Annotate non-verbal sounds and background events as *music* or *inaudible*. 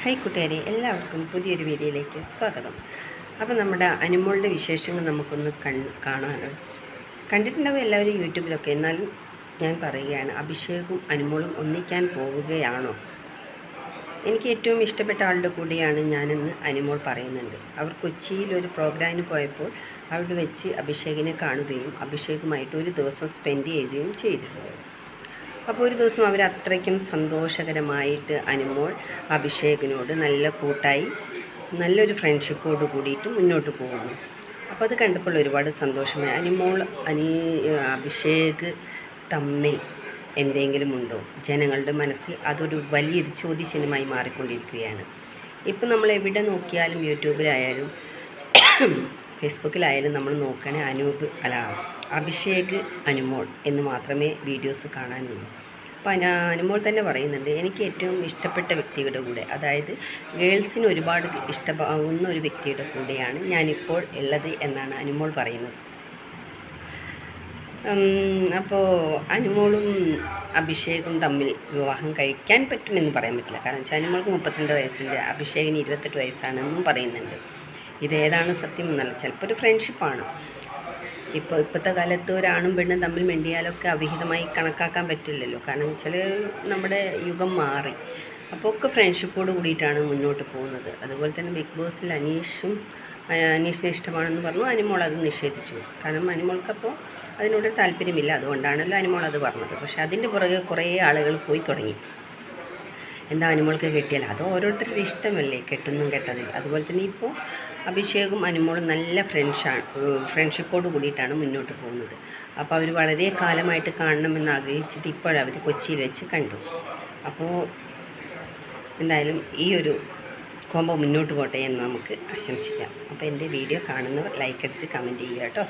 Hi കൂട്ടുകാരെ എല്ലാവർക്കും പുതിയൊരു വീഡിയോയിലേക്ക് സ്വാഗതം. അപ്പോൾ നമ്മുടെ അനിമോളുടെ വിശേഷങ്ങൾ നമുക്കൊന്ന് കൺ കാണാനോ കണ്ടിട്ടുണ്ടാവും എല്ലാവരും യൂട്യൂബിലൊക്കെ. എന്നാലും ഞാൻ പറയുകയാണ് അഭിഷേകും അനിമോളും ഒന്നിക്കാൻ പോവുകയാണോ? എനിക്ക് ഏറ്റവും ഇഷ്ടപ്പെട്ട ആളുടെ കൂടെയാണ് ഞാനെന്ന് അനിമോൾ പറയുന്നുണ്ട്. അവർ കൊച്ചിയിൽ ഒരു പ്രോഗ്രാമിന് പോയപ്പോൾ അവിടെ വെച്ച് അഭിഷേകിനെ കാണുകയും അഭിഷേകുമായിട്ട് ഒരു ദിവസം സ്പെൻഡ് ചെയ്യുകയും ചെയ്തിട്ടുണ്ട്. അപ്പോൾ ഒരു ദിവസം അവർ അത്രയ്ക്കും സന്തോഷകരമായിട്ട് അനുമോൾ അഭിഷേകിനോട് നല്ല കൂട്ടായി നല്ലൊരു ഫ്രണ്ട്ഷിപ്പോട് കൂടിയിട്ട് മുന്നോട്ട് പോകുന്നു. അപ്പോൾ അത് കണ്ടപ്പോൾ ഒരുപാട് സന്തോഷമായി. അനുമോൾ അനി അഭിഷേക് തമ്മിൽ എന്തെങ്കിലും ഉണ്ടോ? ജനങ്ങളുടെ മനസ്സിൽ അതൊരു വലിയൊരു ചോദ്യചിഹ്നമായി മാറിക്കൊണ്ടിരിക്കുകയാണ്. ഇപ്പം നമ്മൾ എവിടെ നോക്കിയാലും യൂട്യൂബിലായാലും *coughs* ഫേസ്ബുക്കിലായാലും നമ്മൾ നോക്കണേ അനൂപ് അല്ല അഭിഷേക് അനുമോൾ എന്ന് മാത്രമേ വീഡിയോസ് കാണാനുള്ളൂ. അപ്പോൾ ഞാൻ അനുമോൾ തന്നെ പറയുന്നുണ്ട് എനിക്ക് ഏറ്റവും ഇഷ്ടപ്പെട്ട വ്യക്തിയുടെ കൂടെ അതായത് ഗേൾസിന് ഒരുപാട് ഇഷ്ടമാകുന്ന ഒരു വ്യക്തിയുടെ കൂടെയാണ് ഞാനിപ്പോൾ ഉള്ളത് എന്നാണ് അനുമോൾ പറയുന്നത്. അപ്പോൾ അനുമോളും അഭിഷേകും തമ്മിൽ വിവാഹം കഴിക്കാൻ പറ്റുമെന്ന് പറയാൻ പറ്റില്ല. കാരണം വെച്ചാൽ അനുമോൾക്ക് മുപ്പത്തിരണ്ട് വയസ്സുണ്ട് അഭിഷേകിന് ഇരുപത്തെട്ട് വയസ്സാണെന്നും പറയുന്നുണ്ട്. ഇതേതാണ് സത്യം എന്നല്ല ചിലപ്പോൾ ഒരു ഫ്രണ്ട്ഷിപ്പാണ് ഇപ്പോൾ ഇപ്പോഴത്തെ കാലത്ത് ഒരാണും പെണ്ണും തമ്മിൽ മിണ്ടിയാലൊക്കെ അവിഹിതമായി കണക്കാക്കാൻ പറ്റില്ലല്ലോ. കാരണം വെച്ചാൽ നമ്മുടെ യുഗം മാറി. അപ്പോൾ ഒക്കെ ഫ്രണ്ട്ഷിപ്പോട് കൂടിയിട്ടാണ് മുന്നോട്ട് പോകുന്നത്. അതുപോലെ തന്നെ ബിഗ് ബോസിൽ അനീഷും അനീഷിനെ ഇഷ്ടമാണെന്ന് പറഞ്ഞു. അനിമോൾ അത് നിഷേധിച്ചു. കാരണം അനിമോൾക്കപ്പോൾ അതിനോട് താല്പര്യമില്ല. അതുകൊണ്ടാണല്ലോ അനിമോൾ അത് പറഞ്ഞത്. പക്ഷേ അതിന്റെ പുറകെ കുറേ ആളുകൾ പോയി തുടങ്ങി. എന്താ അനുമോൾക്ക് കിട്ടിയാൽ അത് ഓരോരുത്തരുടെ ഇഷ്ടമല്ലേ കെട്ടുന്നും കെട്ടതിൽ അതുപോലെ തന്നെ ഇപ്പോൾ അഭിഷേകും അനുമോളും നല്ല ഫ്രണ്ട്സാണ് ഫ്രണ്ട്ഷിപ്പോട് കൂടിയിട്ടാണ് മുന്നോട്ട് പോകുന്നത്. അപ്പോൾ അവർ വളരെ കാലമായിട്ട് കാണണമെന്ന് ആഗ്രഹിച്ചിട്ട് ഇപ്പോഴവർ കൊച്ചിയിൽ വെച്ച് കണ്ടു. അപ്പോൾ എന്തായാലും ഈ ഒരു കോമ്പോ മുന്നോട്ട് പോട്ടെ എന്ന് നമുക്ക് ആശംസിക്കാം. അപ്പോൾ എന്റെ വീഡിയോ കാണുന്നവർ ലൈക്ക് അടിച്ച് കമന്റ് ചെയ്യുക കേട്ടോ.